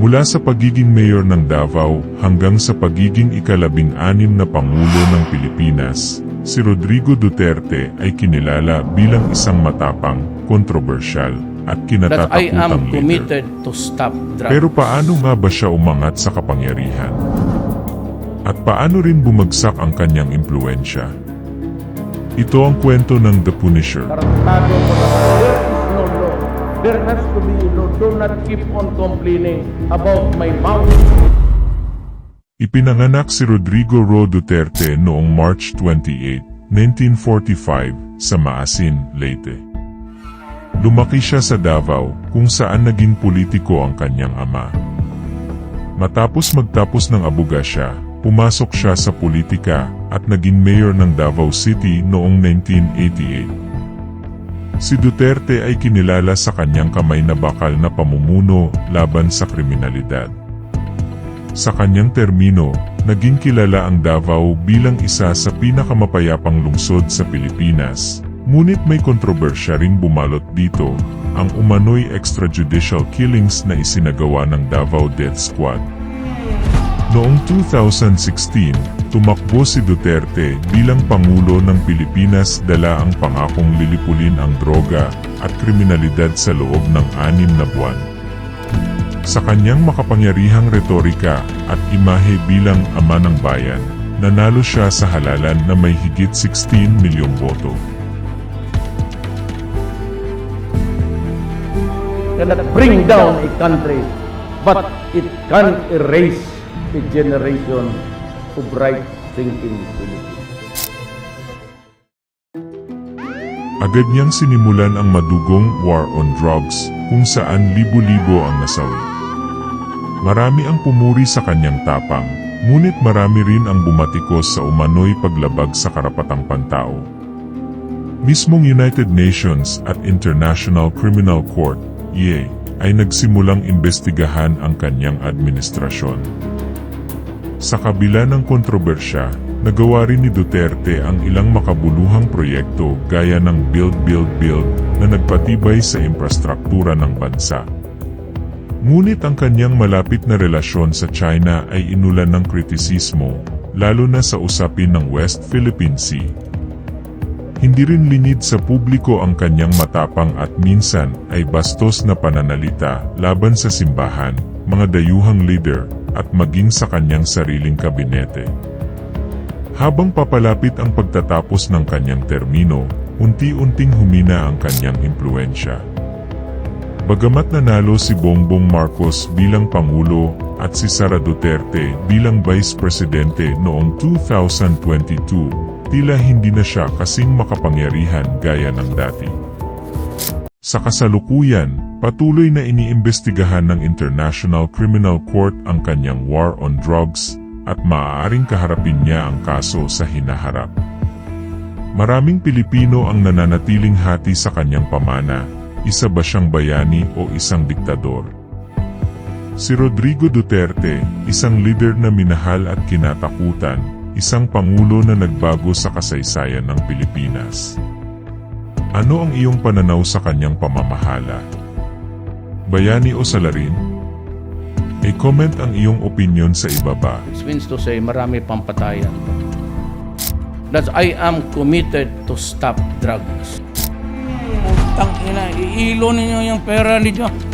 Mula sa pagiging mayor ng Davao hanggang sa pagiging ikalabing anim na Pangulo ng Pilipinas, si Rodrigo Duterte ay kinilala bilang isang matapang, kontrobersyal, at that I kinatatakutang am leader. committed to stop drugs. Pero paano nga ba siya umangat sa kapangyarihan? At paano rin bumagsak ang kanyang impluensya? Ito ang kwento ng The Punisher. Tarantado ko there has to be a law. Do not keep on complaining about my mouth. Ipinanganak si Rodrigo Ro Duterte noong March 28, 1945 sa Maasin, Leyte. Lumaki siya sa Davao kung saan naging politiko ang kanyang ama. Matapos magtapos ng abogasya, pumasok siya sa politika at naging mayor ng Davao City noong 1988. Si Duterte ay kinilala sa kanyang kamay na bakal na pamumuno laban sa kriminalidad. Sa kanyang termino, naging kilala ang Davao bilang isa sa pinakamapayapang lungsod sa Pilipinas. Ngunit may kontrobersya ring bumalot dito, ang umano'y extrajudicial killings na isinagawa ng Davao Death Squad. Noong 2016, tumakbo si Duterte bilang Pangulo ng Pilipinas dala ang pangakong lilipulin ang droga at kriminalidad sa loob ng anim na buwan. Sa kanyang makapangyarihang retorika at imahe bilang ama ng bayan, nanalo siya sa halalan na may higit 16 milyong boto. Cannot bring down a country, but it can erase a generation of right thinking Filipinos. Agad niyang sinimulan ang madugong war on drugs kung saan libo-libo ang nasawi. Marami ang pumuri sa kanyang tapang, ngunit marami rin ang bumatikos sa umano'y paglabag sa karapatang pantao. Mismong United Nations at International Criminal Court, IE, ay nagsimulang imbestigahan ang kanyang administrasyon. Sa kabila ng kontrobersya, nagawa rin ni Duterte ang ilang makabuluhang proyekto gaya ng Build Build Build na nagpatibay sa infrastruktura ng bansa. Ngunit ang kanyang malapit na relasyon sa China ay inulan ng kritisismo, lalo na sa usapin ng West Philippine Sea. Hindi rin linid sa publiko ang kanyang matapang at minsan ay bastos na pananalita laban sa simbahan, mga dayuhang leader, at maging sa kanyang sariling kabinete. Habang papalapit ang pagtatapos ng kanyang termino, unti-unting humina ang kanyang impluensya. Bagamat nanalo si Bongbong Marcos bilang Pangulo at si Sara Duterte bilang Vice Presidente noong 2022, tila hindi na siya kasing makapangyarihan gaya ng dati. Sa kasalukuyan, patuloy na iniimbestigahan ng International Criminal Court ang kanyang war on drugs at maaaring kaharapin niya ang kaso sa hinaharap. Maraming Pilipino ang nananatiling hati sa kanyang pamana, isa ba siyang bayani o isang diktador? Si Rodrigo Duterte, isang leader na minahal at kinatakutan, isang pangulo na nagbago sa kasaysayan ng Pilipinas. Ano ang iyong pananaw sa kanyang pamamahala? Bayani o salarin? E-comment ang iyong opinion sa ibaba. Which means to say, marami pang patayan. That I am committed to stop drugs. Putang ina, iilo ninyo yung pera ninyo.